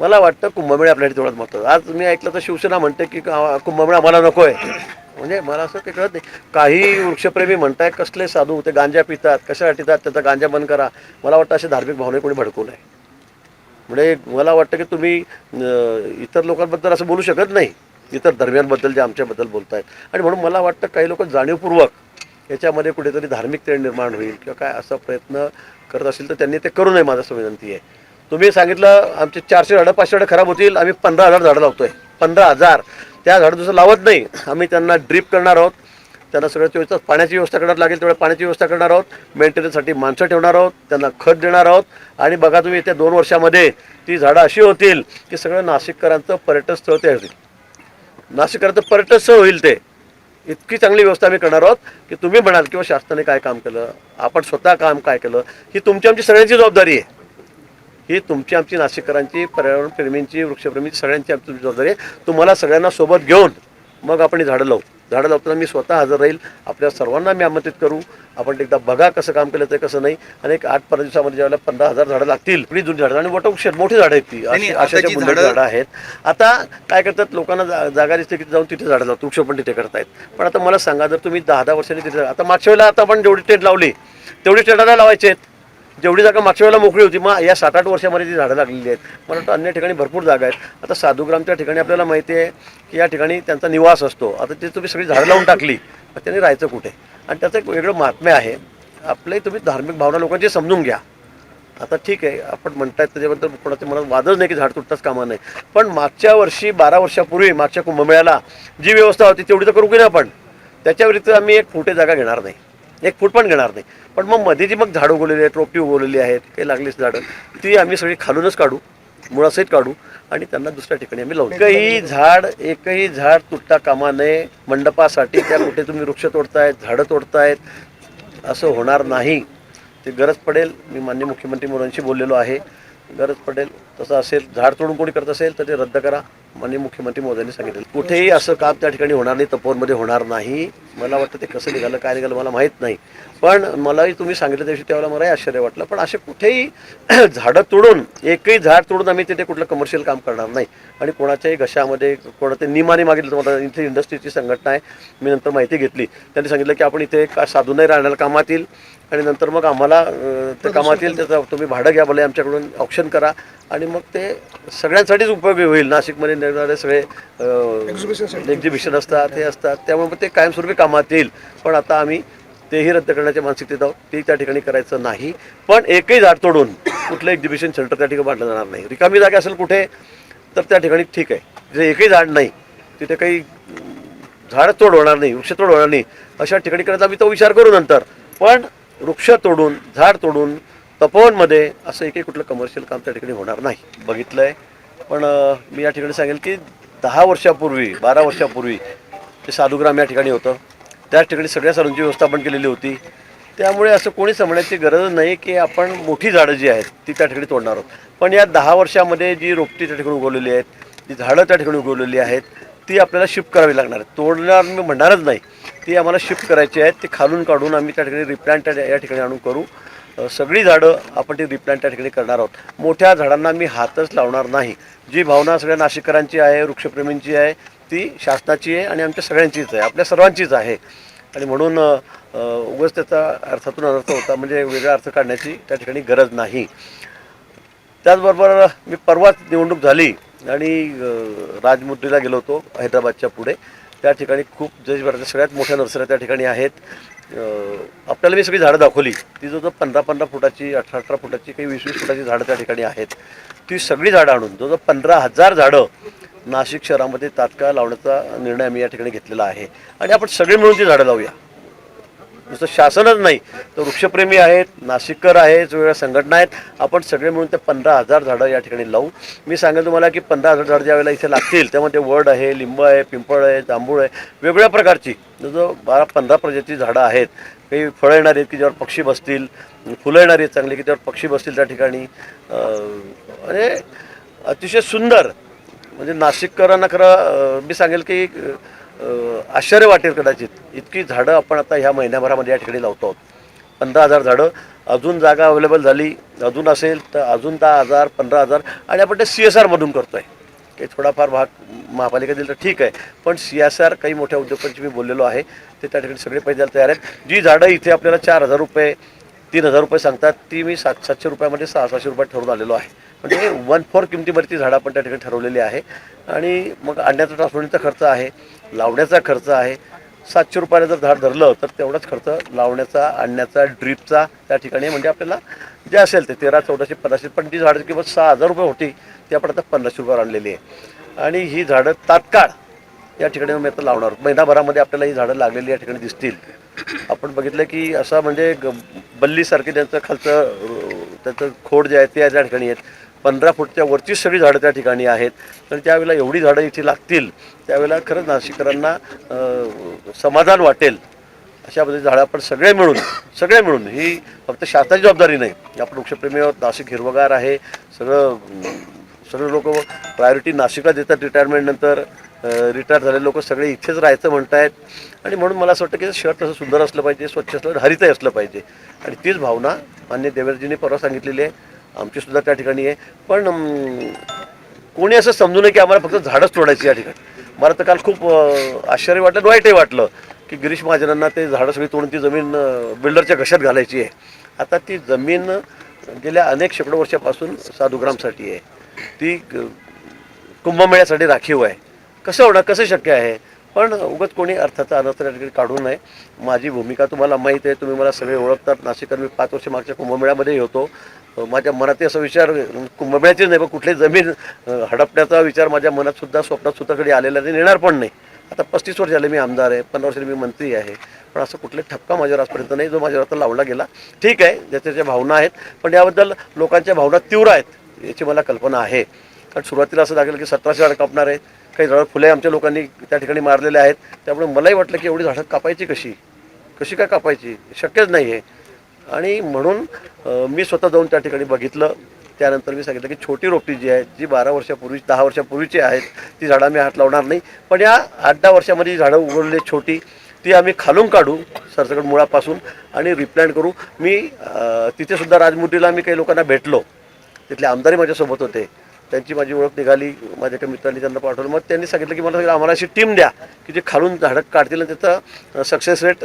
मला वाटतं कुंभमेळा आपल्यासाठी तेवढंच महत्त्वाचं आज मी ऐकलं तर शिवसेना म्हणते की कुंभमेळा मला नको आहे म्हणजे मला असं काही कळत नाही. काही वृक्षप्रेमी म्हणताय कसले साधू ते गांजा पितात कशा पितात त्याचा गांजा बंद करा. मला वाटतं असे धार्मिक भावने कोणी भडकू नये. म्हणजे मला वाटतं की तुम्ही इतर लोकांबद्दल असं बोलू शकत नाही. इतर धर्मियांबद्दल जे आमच्याबद्दल बोलतायत. आणि म्हणून मला वाटतं काही लोक जाणीवपूर्वक याच्यामध्ये कुठेतरी धार्मिक तेढ निर्माण होईल किंवा काय असा प्रयत्न करत असेल तर त्यांनी ते करू नये माझं असं विनंती आहे. तुम्ही सांगितलं आमचे चारशे झाडं पाचशे झाडं खराब होतील आम्ही पंधरा हजार झाडं लावतोय. पंधरा हजार. त्या झाडं दुसरं लावत नाही. आम्ही त्यांना ड्रीप करणार आहोत. त्यांना सगळं तेवढं पाण्याची व्यवस्था करणार लागेल तेवढ्या पाण्याची व्यवस्था करणार आहोत. मेंटेनन्ससाठी माणसं ठेवणार आहोत. त्यांना खत देणार आहोत. आणि बघा तुम्ही येत्या दोन वर्षामध्ये ती झाडं अशी होतील की सगळं नाशिककरांचं पर्यटन स्थळ ते होतील नाशिककरांचं पर्यटन स्थळ होईल ते. इतकी चांगली व्यवस्था आम्ही करणार आहोत की तुम्ही म्हणाल किंवा शासनाने काय काम केलं आपण स्वतः काम काय केलं ही तुमची आमची सगळ्यांची जबाबदारी आहे. ही तुमची आमची नाशिककरांची पर्यावरण प्रेमींची वृक्षप्रेमींची सगळ्यांची आमची जबाबदारी आहे. तुम्हाला सगळ्यांना सोबत घेऊन मग आपण ही झाडं लावू. झाडं लावताना मी स्वतः हजर राहील. आपल्या सर्वांना मी आमंत्रित करू. आपण एकदा बघा कसं काम केलं ते कसं नाही. आणि एक आठ पंधरा दिवसामध्ये ज्यावेळेला पंधरा हजार झाडं लागतील जुनी झाडं आणि मोठं वृक्ष मोठी झाडं आहेत ती. अशाच्या बुंदाची झाडं- आहेत. आता काय करतात लोकांना जागा दिसते की जाऊन तिथे झाडं लावतात. वृक्ष पण तिथे करतायत. पण आता मला सांगा जर तुम्ही दहा दहा वर्षांनी तिथे आता मागच्या वेळेला आता आपण जेवढी टेंट लावली तेवढी टेंटाला लावायचे आहेत. जेवढी जागा मागच्या वेळेला मोकळी होती मग या सात आठ वर्षामध्ये ती झाडं लागलेली आहेत. मला वाटतं अन्य ठिकाणी भरपूर जागा आहेत. आता साधुग्रामच्या ठिकाणी आपल्याला माहिती आहे की या ठिकाणी त्यांचा निवास असतो. आता ते तुम्ही सगळी झाडं लावून टाकली तर त्यांनी राहायचं कुठे? आणि त्याचं एक वेगळं महात्म्य आहे. आपले तुम्ही धार्मिक भावना लोकांची समजून घ्या. आता ठीक आहे आपण म्हणतायत त्याच्याबद्दल कोणाच्या मनात वादच नाही की झाड तुटताच कामा नाही पण मागच्या वर्षी बारा वर्षापूर्वी मागच्या कुंभमेळ्याला जी व्यवस्था होती तेवढी तर करू की नाही आपण? त्याच्या व्यतिरिक्त आम्ही एक फुटे जागा घेणार नाही. एक फूट पण घेणार नाही. पण मग मध्ये जी मग झाडं उगवलेली आहेत रोपटी उगवलेली आहेत काही लागलीच झाडं ती आम्ही सगळी खालूनच काढू मुळासहित काढू आणि त्यांना दुसऱ्या ठिकाणी आम्ही लावू. एकही झाड एकही झाड तुटता कामा नये. मंडपासाठी त्या कुठे तुम्ही वृक्ष तोडतायत झाडं तोडतायत असं होणार नाही. ते गरज पडेल. मी मान्य मुख्यमंत्री मुलांशी बोललेलो आहे. गरज पडेल तसं असेल झाड तोडून कोणी करत असेल तर ते रद्द करा. माननीय मुख्यमंत्री मोदयांनी सांगितलं. कुठेही असं काम त्या ठिकाणी होणार नाही तपोवनमध्ये होणार नाही. मला वाटतं ते कसं निघालं काय निघालं मला माहीत नाही. पण मलाही तुम्ही सांगितलं त्याविषयी त्यावेळेला मलाही आश्चर्य वाटलं. पण असे कुठेही झाडं तोडून एकही झाड तोडून आम्ही तिथे कुठलं कमर्शियल काम करणार नाही. आणि कोणाच्याही घशामध्ये कोणाचे निमाने मागितलं तुम्हाला इथे इंडस्ट्रीची संघटना आहे. मी नंतर माहिती घेतली. त्यांनी सांगितलं की आपण इथे का साधू नाही राहणार कामात येईल. आणि नंतर मग आम्हाला अं, ते कामात येईल त्याचं तुम्ही भाडं घ्या भले आमच्याकडून ऑप्शन करा. आणि मग ते सगळ्यांसाठीच उपयोगी होईल. नाशिकमध्ये निघणारे सगळे एक्झिबिशन असतात हे असतात. त्यामुळे मग ते कायमस्वरूपी कामात येईल. पण आता आम्ही तेही रद्द करण्याच्या मानसिकतेत आहोत. ते त्या ठिकाणी करायचं नाही. पण एकही झाड तोडून कुठलं एक्झिबिशन सेंटर त्या ठिकाणी बांधलं जाणार नाही. रिकामी जागा असेल कुठे तर त्या ठिकाणी ठीक आहे. तिथे एकही झाड नाही तिथे काही झाड तोड होणार नाही वृक्ष तोड होणार नाही अशा ठिकाणी करायचा आम्ही तो विचार करू नंतर. पण वृक्ष तोडून झाड तोडून तपोवनमध्ये असं एकही कुठलं कमर्शियल काम त्या ठिकाणी होणार नाही. बघितलं आहे पण मी या ठिकाणी सांगेल की दहा वर्षापूर्वी बारा वर्षापूर्वी ते साधुग्राम या ठिकाणी होतं त्याच ठिकाणी सगळ्या सरांची व्यवस्थापन केलेली होती. त्यामुळे असं कोणी समजण्याची गरज नाही की आपण मोठी झाडं जी आहेत ती त्या ठिकाणी तोडणार आहोत. पण या दहा वर्षामध्ये जी रोपटी त्या ठिकाणी उगवलेली आहेत जी झाडं त्या ठिकाणी उगवलेली आहेत ती आपल्याला शिफ्ट करावी लागणार आहेत. तोडणार मी म्हणणारच नाही. ती आम्हाला शिफ्ट करायची आहेत ती खालून काढून आम्ही त्या ठिकाणी रिप्लांट या ठिकाणी आणून करू. सगळी झाडं आपण ती रिप्लांट त्या ठिकाणी करणार आहोत. मोठ्या झाडांना मी हातच लावणार नाही. जी भावना सगळ्या नाशिककरांची आहे वृक्षप्रेमींची आहे ती शासनाची आहे आणि आमच्या सगळ्यांचीच आहे. आपल्या सर्वांचीच आहे. आणि म्हणून उगच उगाच त्याचा अर्थातून अनर्थ होता म्हणजे वेगळा अर्थ काढण्याची त्या ठिकाणी गरज नाही. त्याचबरोबर मी परवाच निवडणूक झाली आणि राजमुद्रीला गेलो होतो हैदराबादच्या पुढे. त्या ठिकाणी खूप देशभरातल्या सगळ्यात मोठ्या नर्सऱ्या त्या ठिकाणी आहेत. आपल्याला मी सगळी झाडं दाखवली. ती जवळजवळ पंधरा पंधरा फुटाची अठरा अठरा फुटाची काही वीस वीस फुटाची झाडं त्या ठिकाणी आहेत. ती सगळी झाडं आणून जवळजवळ पंधरा हजार झाडं नाशिक शहरामध्ये तात्काळ लावण्याचा निर्णय आम्ही या ठिकाणी घेतलेला आहे. आणि आपण सगळे मिळून ती झाडं लावूया. नुसतं शासनच नाही तर वृक्षप्रेमी आहेत नाशिककर आहेत वेगवेगळ्या संघटना आहेत. आपण सगळे मिळून ते पंधरा हजार झाडं या ठिकाणी लावू. मी सांगेल तुम्हाला की पंधरा हजार झाडं ज्यावेळेला इथे लागतील त्यामध्ये वड आहे लिंब आहे पिंपळ आहे जांभूळ आहे वेगवेगळ्या प्रकारची जो बारा पंधरा प्रजाती झाडं आहेत. काही फळं येणार आहेत की ज्यावर पक्षी बसतील फुलं येणार आहेत चांगली की त्यावर पक्षी बसतील त्या ठिकाणी. म्हणजे अतिशय सुंदर म्हणजे नाशिककरांना खरं मी सांगेल की आश्चर्य वाटेल कदाचित. इतकी झाडं आपण आता ह्या महिन्याभरामध्ये या ठिकाणी लावतो आहोत. पंधरा हजार झाडं. अजून जागा अवेलेबल झाली. अजून असेल तर अजून दहा हजार पंधरा हजार. आणि आपण ते सी एस आरमधून करतो आहे काही थोडाफार भाग महापालिका दिला तर ठीक आहे. पण सी एस आर काही मोठ्या उद्योगांची मी बोललेलो आहे. ते त्या ठिकाणी सगळे पैसे द्यायला तयार आहेत. जी झाडं इथे आपल्याला चार हजार रुपये तीन हजार रुपये सांगतात ती मी सात सातशे रुपयामध्ये सहा सहाशे रुपयात ठरवून आलेलो आहे. म्हणजे वन फोर किमतीवरती झाडं आपण त्या ठिकाणी ठरवलेली आहे. आणि मग आणण्याचा ट्रान्सपोर्टिंगचा खर्च आहे लावण्याचा खर्च आहे. सातशे रुपयाला जर झाड धरलं तर तेवढाच खर्च लावण्याचा आणण्याचा ड्रीपचा त्या ठिकाणी म्हणजे आपल्याला जे असेल ते तेरा चौदाशे पन्नासशे पण ती झाडं किंमत सहा हजार रुपये होती ती आपण आता पन्नासशे रुपयावर आणलेली आहे. आणि ही झाडं तात्काळ या ठिकाणी मी आता लावणार. महिनाभरामध्ये आपल्याला ही झाडं लागलेली या ठिकाणी दिसतील. आपण बघितलं की असा म्हणजे ग बल्लीसारखे त्यांचं खालचं त्याचं खोड जे आहे ते त्या ठिकाणी आहेत. पंधरा फूटच्या वरची सगळी झाडं त्या ठिकाणी आहेत. तर त्यावेळेला एवढी झाडं इथे लागतील त्यावेळेला खरंच नाशिकरांना समाधान वाटेल. अशा पद्धतीची झाडं आपण सगळे मिळून सगळे मिळून ही फक्त शासनाची जबाबदारी नाही. आपण वृक्षप्रेमी आहोत नाशिक हिरवगार आहे सगळं सगळे लोक प्रायोरिटी नाशिकला देतात रिटायरमेंटनंतर रिटायर झालेले लोक सगळे इथेच राहायचं म्हणतायत. आणि म्हणून मला असं वाटतं की शहर तसं सुंदर असलं पाहिजे स्वच्छ असलं हरितही असलं पाहिजे. आणि तीच भावना मान्य देवेंद्रजींनी परवा सांगितलेली आहे. आमचीसुद्धा त्या ठिकाणी आहे. पण कोणी असं समजू नये की आम्हाला फक्त झाडंच तोडायची या ठिकाणी. मला तर काल खूप आश्चर्य वाटलं वाईटही वाटलं की गिरीश महाजनांना ते झाडं सगळी तोडून ती जमीन बिल्डरच्या घशात घालायची आहे. आता ती जमीन गेल्या अनेक शेकडो वर्षापासून साधुग्रामसाठी आहे. ती कुंभमेळ्यासाठी राखीव आहे. कसं होणार कसं शक्य आहे? पण उगाच कोणी अर्थाचा अनर्थ त्या ठिकाणी काढू नये माझी भूमिका तुम्हाला माहीत आहे तुम्ही मला सगळे ओळखतात. नाशिककर मी पाच वर्ष मागच्या कुंभमेळ्यामध्येही होतो. माझ्या मनात असा विचार कुंभमेळ्याचीच नाही पण कुठली जमीन हडपण्याचा विचार माझ्या मनात सुद्धा स्वप्नात सुद्धा कधी आलेला नाही येणार पण नाही. आता पस्तीस वर्ष झाले मी आमदार आहे पंधरा वर्षांनी मी मंत्री आहे. पण असं कुठले ठपका माझ्यावर आजपर्यंत नाही जो माझ्यावर आता लावला गेला. ठीक आहे ज्याच्या ज्या भावना आहेत पण याबद्दल लोकांच्या भावना तीव्र आहेत याची मला कल्पना आहे. कारण सुरुवातीला असं लागेल की सतराशे झाडं कापणार आहे काही झाडं फुले आमच्या लोकांनी त्या ठिकाणी मारलेले आहेत. त्यामुळे मलाही वाटलं की एवढी झाडं कापायची कशी? कशी काय कापायची? शक्यच नाही आहे आणि म्हणून मी स्वतः जाऊन त्या ठिकाणी बघितलं. त्यानंतर मी सांगितलं की छोटी रोपटी जी आहे जी बारा वर्षापूर्वी दहा वर्षापूर्वीची आहेत ती झाडं आम्ही हात लावणार नाही. पण या आठ दहा वर्षामध्ये जी झाडं उगवलेली छोटी ती आम्ही खालून काढू सरसकट मुळापासून आणि रिप्लांट करू. मी तिथेसुद्धा तिथे राजमुटीला मी काही लोकांना भेटलो. तिथले आमदारही माझ्यासोबत होते. त्यांची माझी ओळख निघाली माझ्या एका मित्रांनी त्यांना पाठवलं. मग त्यांनी सांगितलं की मला आम्हाला अशी टीम द्या की जे खालून झाडं काढतील त्याचा सक्सेस रेट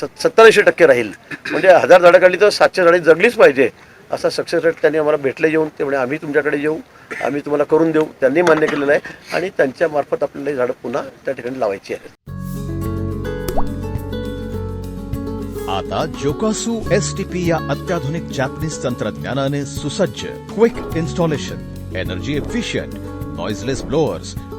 सत्तर ऐंशी टक्के राहील. म्हणजे हजार झाडं काढली तर सातशे झाडे जगलीच पाहिजे. असा सक्सेस रेट त्यांनी आम्हाला भेटले येऊन ते म्हणजे आम्ही तुमच्याकडे येऊ आम्ही तुम्हाला करून देऊ. त्यांनी मान्य केलेलं आहे. आणि त्यांच्यामार्फत आपल्याला ही झाडं पुन्हा त्या ठिकाणी लावायची आहेत. आता जोकासू एस टी पी या अत्याधुनिक जॅपनीज तंत्रज्ञानाने सुसज्ज quick installation energy efficient noiseless blowers